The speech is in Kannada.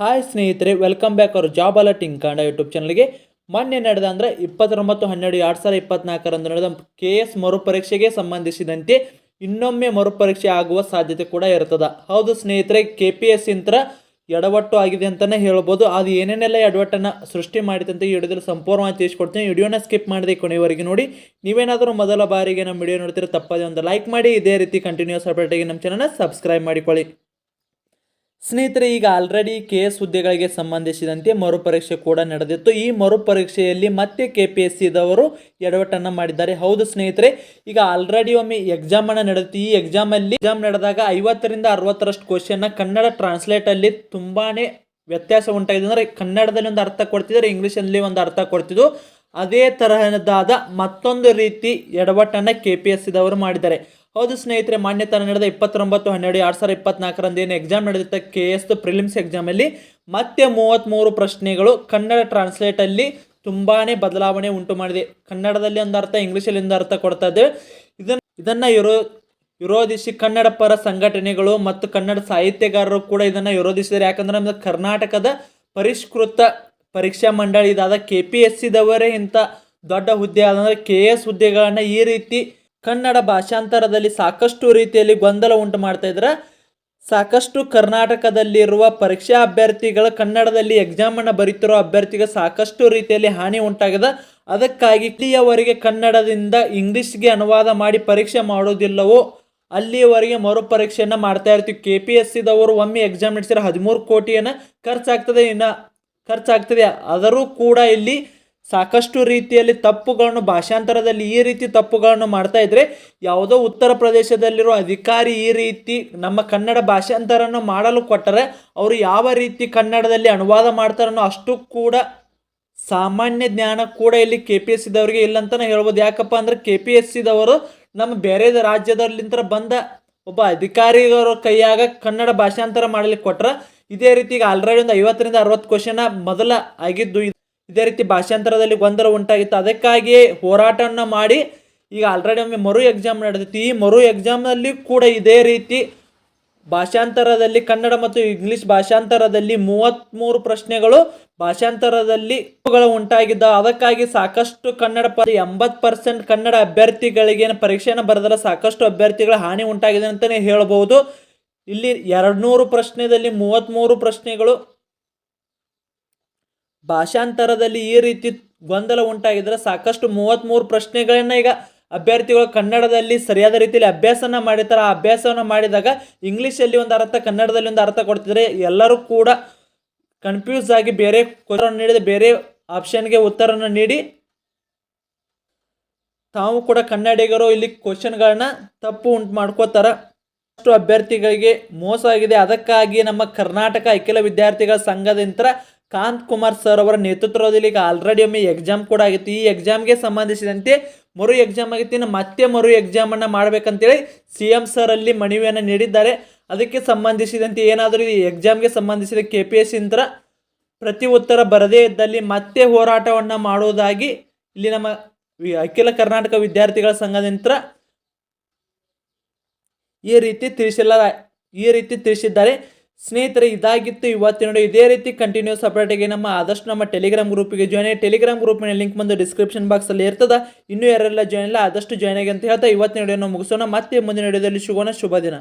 ಹಾಯ್ ಸ್ನೇಹಿತರೆ ವೆಲ್ಕಮ್ ಬ್ಯಾಕ್ ಅವರು ಜಾಬ್ ಅಲರ್ಟಿಂಗ್ ಕನ್ನಡ ಯೂಟ್ಯೂಬ್ ಚಾನಲ್ಗೆ ಮೊನ್ನೆ ನಡೆದ ಅಂದರೆ ಇಪ್ಪತ್ತೊಂಬತ್ತು, ಹನ್ನೆರಡು, ಎರಡು ಸಾವಿರದ ಇಪ್ಪತ್ನಾಲ್ಕರಂದು ನಡೆದ ಕೆ ಎಸ್ ಮರುಪರೀಕ್ಷೆಗೆ ಸಂಬಂಧಿಸಿದಂತೆ ಇನ್ನೊಮ್ಮೆ ಮರುಪರೀಕ್ಷೆ ಆಗುವ ಸಾಧ್ಯತೆ ಕೂಡ ಇರ್ತದೆ. ಹೌದು ಸ್ನೇಹಿತರೆ ಕೆ ಪಿ ಎಸ್ ಇಂತ್ರ ಎಡವಟ್ಟು ಆಗಿದೆ ಅಂತಲೇ ಹೇಳ್ಬೋದು. ಅದು ಏನೇನೆಲ್ಲ ಎಡವಟ್ಟನ್ನು ಸೃಷ್ಟಿ ಮಾಡಿದಂತ ಈ ವಿಡಿಯೋದಲ್ಲಿ ಸಂಪೂರ್ಣವಾಗಿ ತಿಳಿಸ್ಕೊಡ್ತೀನಿ. ವಿಡಿಯೋನ ಸ್ಕಿಪ್ ಮಾಡಿದೆ ಕೊನೆಯವರೆಗೆ ನೋಡಿ. ನೀವೇನಾದರೂ ಮೊದಲ ಬಾರಿಗೆ ನಮ್ಮ ವಿಡಿಯೋ ನೋಡ್ತೀರ ತಪ್ಪದೇ ಒಂದು ಲೈಕ್ ಮಾಡಿ. ಇದೇ ರೀತಿ ಕಂಟಿನ್ಯೂಸ್ ಅಪ್ಡೇಟಿಗೆ ನಮ್ಮ ಚಾನಲ್ನ ಸಬ್ಸ್ಕ್ರೈಬ್ ಮಾಡಿಕೊಳ್ಳಿ. ಸ್ನೇಹಿತರೆ, ಈಗ ಆಲ್ರೆಡಿ ಕೆ ಎಸ್ ಹುದ್ದೆಗಳಿಗೆ ಸಂಬಂಧಿಸಿದಂತೆ ಮರುಪರೀಕ್ಷೆ ಕೂಡ ನಡೆದಿತ್ತು. ಈ ಮರುಪರೀಕ್ಷೆಯಲ್ಲಿ ಮತ್ತೆ ಕೆ ಪಿ ಎಸ್ ಸಿದವರು ಎಡವಟ್ಟನ್ನು ಮಾಡಿದ್ದಾರೆ. ಹೌದು ಸ್ನೇಹಿತರೆ, ಈಗ ಆಲ್ರೆಡಿ ಒಮ್ಮೆ ಎಕ್ಸಾಮ್ ಅನ್ನು ನಡೆದಿತ್ತು. ಈ ಎಕ್ಸಾಮಲ್ಲಿ ಎಕ್ಸಾಮ್ ನಡೆದಾಗ ಐವತ್ತರಿಂದ ಅರವತ್ತರಷ್ಟು ಕ್ವಶನ್ನ ಕನ್ನಡ ಟ್ರಾನ್ಸ್ಲೇಟಲ್ಲಿ ತುಂಬಾನೇ ವ್ಯತ್ಯಾಸ ಉಂಟಾಗಿದೆ. ಅಂದರೆ ಕನ್ನಡದಲ್ಲಿ ಒಂದು ಅರ್ಥ ಕೊಡ್ತಿದ್ರೆ ಇಂಗ್ಲಿಷ್ ಅಲ್ಲಿ ಒಂದು ಅರ್ಥ ಕೊಡ್ತಿದ್ದು ಅದೇ ತರಹದಾದ ಮತ್ತೊಂದು ರೀತಿ ಎಡವಟ್ಟನ್ನು ಕೆ ಪಿ ಎಸ್ ಸಿದವರು ಮಾಡಿದ್ದಾರೆ. ಹೌದು ಸ್ನೇಹಿತರೆ ಮಾನ್ಯತೆ ನಡೆದ ಇಪ್ಪತ್ತೊಂಬತ್ತು, ಹನ್ನೆರಡು, ಎರಡು ಸಾವಿರದ ಇಪ್ಪತ್ನಾಲ್ಕರಂದು ಏನು ಎಕ್ಸಾಮ್ ನಡೆದಿತ್ತು ಕೆ ಎಸ್ ಪ್ರಿಲಿಮ್ಸ್ ಎಕ್ಸಾಮಲ್ಲಿ ಮತ್ತೆ ಮೂವತ್ತ್ಮೂರು ಪ್ರಶ್ನೆಗಳು ಕನ್ನಡ ಟ್ರಾನ್ಸ್ಲೇಟಲ್ಲಿ ತುಂಬಾ ಬದಲಾವಣೆ ಉಂಟು ಮಾಡಿದೆ. ಕನ್ನಡದಲ್ಲಿ ಒಂದು ಅರ್ಥ, ಇಂಗ್ಲೀಷಲ್ಲಿ ಒಂದು ಅರ್ಥ ಕೊಡ್ತಾ ಇದ್ದೇವೆ. ಇದನ್ನು ಇದನ್ನು ವಿರೋ ವಿರೋಧಿಸಿ ಕನ್ನಡ ಪರ ಸಂಘಟನೆಗಳು ಮತ್ತು ಕನ್ನಡ ಸಾಹಿತ್ಯಗಾರರು ಕೂಡ ಇದನ್ನು ವಿರೋಧಿಸಿದ್ದಾರೆ. ಯಾಕಂದ್ರೆ ನಮ್ಮದು ಕರ್ನಾಟಕದ ಪರಿಷ್ಕೃತ ಪರೀಕ್ಷಾ ಮಂಡಳಿ ಇದಾದ ಕೆ ಪಿ ಎಸ್ ಸಿದವರೇ ಇಂಥ ದೊಡ್ಡ ಹುದ್ದೆ. ಆದಂದರೆ ಕೆ ಎಸ್ ಹುದ್ದೆಗಳನ್ನು ಈ ರೀತಿ ಕನ್ನಡ ಭಾಷಾಂತರದಲ್ಲಿ ಸಾಕಷ್ಟು ರೀತಿಯಲ್ಲಿ ಗೊಂದಲ ಉಂಟು ಮಾಡ್ತಾ ಇದ್ರೆ ಸಾಕಷ್ಟು ಕರ್ನಾಟಕದಲ್ಲಿರುವ ಪರೀಕ್ಷಾ ಅಭ್ಯರ್ಥಿಗಳ ಕನ್ನಡದಲ್ಲಿ ಎಕ್ಸಾಮನ್ನು ಬರೀತಿರೋ ಅಭ್ಯರ್ಥಿಗೆ ಸಾಕಷ್ಟು ರೀತಿಯಲ್ಲಿ ಹಾನಿ ಉಂಟಾಗಿದೆ. ಅದಕ್ಕಾಗಿ ಇಲ್ಲಿಯವರೆಗೆ ಕನ್ನಡದಿಂದ ಇಂಗ್ಲಿಷ್ಗೆ ಅನುವಾದ ಮಾಡಿ ಪರೀಕ್ಷೆ ಮಾಡೋದಿಲ್ಲವೋ, ಅಲ್ಲಿಯವರೆಗೆ ಮರುಪರೀಕ್ಷೆಯನ್ನು ಮಾಡ್ತಾ ಇರ್ತೀವಿ. ಕೆ ಪಿ ಎಸ್ ಸಿದವರು ಒಮ್ಮೆ ಎಕ್ಸಾಮ್ ನಡೆಸಿದ್ರೆ ಹದಿಮೂರು ಕೋಟಿಯನ್ನು ಖರ್ಚಾಗ್ತದೆ, ಇನ್ನು ಖರ್ಚಾಗ್ತದೆ. ಆದರೂ ಕೂಡ ಇಲ್ಲಿ ಸಾಕಷ್ಟು ರೀತಿಯಲ್ಲಿ ತಪ್ಪುಗಳನ್ನು, ಭಾಷಾಂತರದಲ್ಲಿ ಈ ರೀತಿ ತಪ್ಪುಗಳನ್ನು ಮಾಡ್ತಾ ಇದ್ರೆ ಯಾವುದೋ ಉತ್ತರ ಪ್ರದೇಶದಲ್ಲಿರೋ ಅಧಿಕಾರಿ ಈ ರೀತಿ ನಮ್ಮ ಕನ್ನಡ ಭಾಷಾಂತರನ್ನು ಮಾಡಲು ಕೊಟ್ಟರೆ ಅವರು ಯಾವ ರೀತಿ ಕನ್ನಡದಲ್ಲಿ ಅನುವಾದ ಮಾಡ್ತಾರನ್ನೋ ಅಷ್ಟು ಕೂಡ ಸಾಮಾನ್ಯ ಜ್ಞಾನ ಕೂಡ ಇಲ್ಲಿ ಕೆ ಪಿ ಎಸ್ ಸಿದವರಿಗೆ ಇಲ್ಲ ಅಂತಲೇ ಹೇಳ್ಬೋದು. ಯಾಕಪ್ಪ ಅಂದ್ರೆ ಕೆ ಪಿ ಎಸ್ ಸಿದವರು ನಮ್ಮ ಬೇರೆ ರಾಜ್ಯದಲ್ಲಿಂದ ಬಂದ ಒಬ್ಬ ಅಧಿಕಾರಿಗಳ ಕೈಯಾಗ ಕನ್ನಡ ಭಾಷಾಂತರ ಮಾಡಲಿಕ್ಕೆ ಕೊಟ್ರೆ ಇದೇ ರೀತಿ ಈಗ ಆಲ್ರೆಡಿ ಒಂದು ಐವತ್ತರಿಂದ ಅರವತ್ತು ಕ್ವಶನ ಮೊದಲ ಆಗಿದ್ದು ಇದ್- ರೀತಿ ಭಾಷಾಂತರದಲ್ಲಿ ಗೊಂದಲ ಉಂಟಾಗಿತ್ತು. ಅದಕ್ಕಾಗಿಯೇ ಹೋರಾಟವನ್ನು ಮಾಡಿ ಈಗ ಆಲ್ರೆಡಿ ಒಮ್ಮೆ ಮರು ಎಕ್ಸಾಮ್ ನಡೆದಿತ್ತು. ಈ ಮರು ಎಕ್ಸಾಮ್ನಲ್ಲಿ ಕೂಡ ಇದೇ ರೀತಿ ಭಾಷಾಂತರದಲ್ಲಿ ಕನ್ನಡ ಮತ್ತು ಇಂಗ್ಲಿಷ್ ಭಾಷಾಂತರದಲ್ಲಿ ಮೂವತ್ತ್ಮೂರು ಪ್ರಶ್ನೆಗಳು ಭಾಷಾಂತರದಲ್ಲಿ ಉಂಟಾಗಿದ್ದ ಅದಕ್ಕಾಗಿ ಸಾಕಷ್ಟು ಕನ್ನಡ ಪ ಎಂಬತ್ತು ಪರ್ಸೆಂಟ್ ಕನ್ನಡ ಅಭ್ಯರ್ಥಿಗಳಿಗೆ ಪರೀಕ್ಷೆಯನ್ನು ಬರೆದರೆ ಸಾಕಷ್ಟು ಅಭ್ಯರ್ಥಿಗಳ ಹಾನಿ ಉಂಟಾಗಿದೆ ಅಂತಲೇ ಹೇಳಬಹುದು ಇಲ್ಲಿ ಎರಡುನೂರು ಪ್ರಶ್ನೆದಲ್ಲಿ ಮೂವತ್ತ್ಮೂರು ಪ್ರಶ್ನೆಗಳು ಭಾಷಾಂತರದಲ್ಲಿ ಈ ರೀತಿ ಗೊಂದಲ ಉಂಟಾಗಿದ್ರೆ ಸಾಕಷ್ಟು ಮೂವತ್ತ್ಮೂರು ಪ್ರಶ್ನೆಗಳನ್ನ ಈಗ ಅಭ್ಯರ್ಥಿಗಳು ಕನ್ನಡದಲ್ಲಿ ಸರಿಯಾದ ರೀತಿಯಲ್ಲಿ ಅಭ್ಯಾಸನ ಮಾಡಿರ್ತಾರೆ. ಆ ಅಭ್ಯಾಸವನ್ನು ಮಾಡಿದಾಗ ಇಂಗ್ಲೀಷಲ್ಲಿ ಒಂದು ಅರ್ಥ, ಕನ್ನಡದಲ್ಲಿ ಒಂದು ಅರ್ಥ ಕೊಡ್ತಿದ್ರೆ ಎಲ್ಲರೂ ಕೂಡ ಕನ್ಫ್ಯೂಸ್ ಆಗಿ ಬೇರೆ ಕ್ವಶನ್ ನೀಡಿದ ಬೇರೆ ಆಪ್ಷನ್ಗೆ ಉತ್ತರವನ್ನು ನೀಡಿ, ತಾವು ಕೂಡ ಕನ್ನಡಿಗರು ಇಲ್ಲಿ ಕ್ವಶನ್ಗಳನ್ನ ತಪ್ಪು ಉಂಟು ಮಾಡ್ಕೋತಾರ ಅಷ್ಟು ಅಭ್ಯರ್ಥಿಗಳಿಗೆ ಮೋಸ ಆಗಿದೆ. ಅದಕ್ಕಾಗಿ ನಮ್ಮ ಕರ್ನಾಟಕ ಅಖಿಲ ವಿದ್ಯಾರ್ಥಿಗಳ ಸಂಘದಿಂದ ಕಾಂತ್ ಕುಮಾರ್ ಸರ್ ಅವರ ನೇತೃತ್ವದಲ್ಲಿ ಈಗ ಆಲ್ರೆಡಿ ಒಮ್ಮೆ ಎಕ್ಸಾಮ್ ಕೂಡ ಆಗಿತ್ತು. ಈ ಎಕ್ಸಾಮ್ಗೆ ಸಂಬಂಧಿಸಿದಂತೆ ಮರು ಎಕ್ಸಾಮ್ ಆಗಿತ್ತು. ಇನ್ನು ಮತ್ತೆ ಮರು ಎಕ್ಸಾಮನ್ನು ಮಾಡಬೇಕಂತೇಳಿ ಸಿ ಎಂ ಸರ್ ಅಲ್ಲಿ ಮನವಿಯನ್ನು ನೀಡಿದ್ದಾರೆ. ಅದಕ್ಕೆ ಸಂಬಂಧಿಸಿದಂತೆ ಏನಾದರೂ ಈ ಎಕ್ಸಾಮ್ಗೆ ಸಂಬಂಧಿಸಿದ ಕೆ ಪಿ ಎಸ್ ಇಂತ್ರ ಪ್ರತಿ ಉತ್ತರ ಬರದೇ ಇದ್ದಲ್ಲಿ ಮತ್ತೆ ಹೋರಾಟವನ್ನು ಮಾಡುವುದಾಗಿ ಇಲ್ಲಿ ನಮ್ಮ ಅಖಿಲ ಕರ್ನಾಟಕ ವಿದ್ಯಾರ್ಥಿಗಳ ಸಂಘದಿಂದ ಈ ರೀತಿ ತಿಳಿಸಿಲ್ಲ, ಈ ರೀತಿ ತಿಳಿಸಿದ್ದಾರೆ. ಸ್ನೇಹಿತರೆ, ಇದಾಗಿತ್ತು. ಇವತ್ತಿನ ನೋಡಿ ಇದೇ ರೀತಿ ಕಂಟಿನ್ಯೂಸ್ ಅಪ್ಡೇಟಿಗೆ ನಮ್ಮ ಆದಷ್ಟು ನಮ್ಮ ಟೆಲಿಗ್ರಾಮ್ ಗ್ರೂಪಿಗೆ ಜಾಯ್ನ್ ಆಗಿ ಟೆಲಿಗ್ರಾಮ್ ಗ್ರೂಪಿನ ಲಿಂಕ್ ಬಂದು ಡಿಸ್ಕ್ರಿಪ್ಷನ್ ಬಾಕ್ಸಲ್ಲಿ ಇರ್ತದೆ. ಇನ್ನೂ ಯಾರೆಲ್ಲ ಜಾಯ್ನ್ ಇಲ್ಲ, ಆದಷ್ಟು ಜಾಯ್ನ್ ಆಗಿ ಅಂತ ಹೇಳ್ತಾ ಇವತ್ತಿನ ವಿಡಿಯೋನ ಮುಗಿಸೋಣ. ಮತ್ತೆ ಮುಂದಿನ ವಿಡಿಯೋದಲ್ಲಿ ಸಿಗೋಣ. ಶುಭ ದಿನ.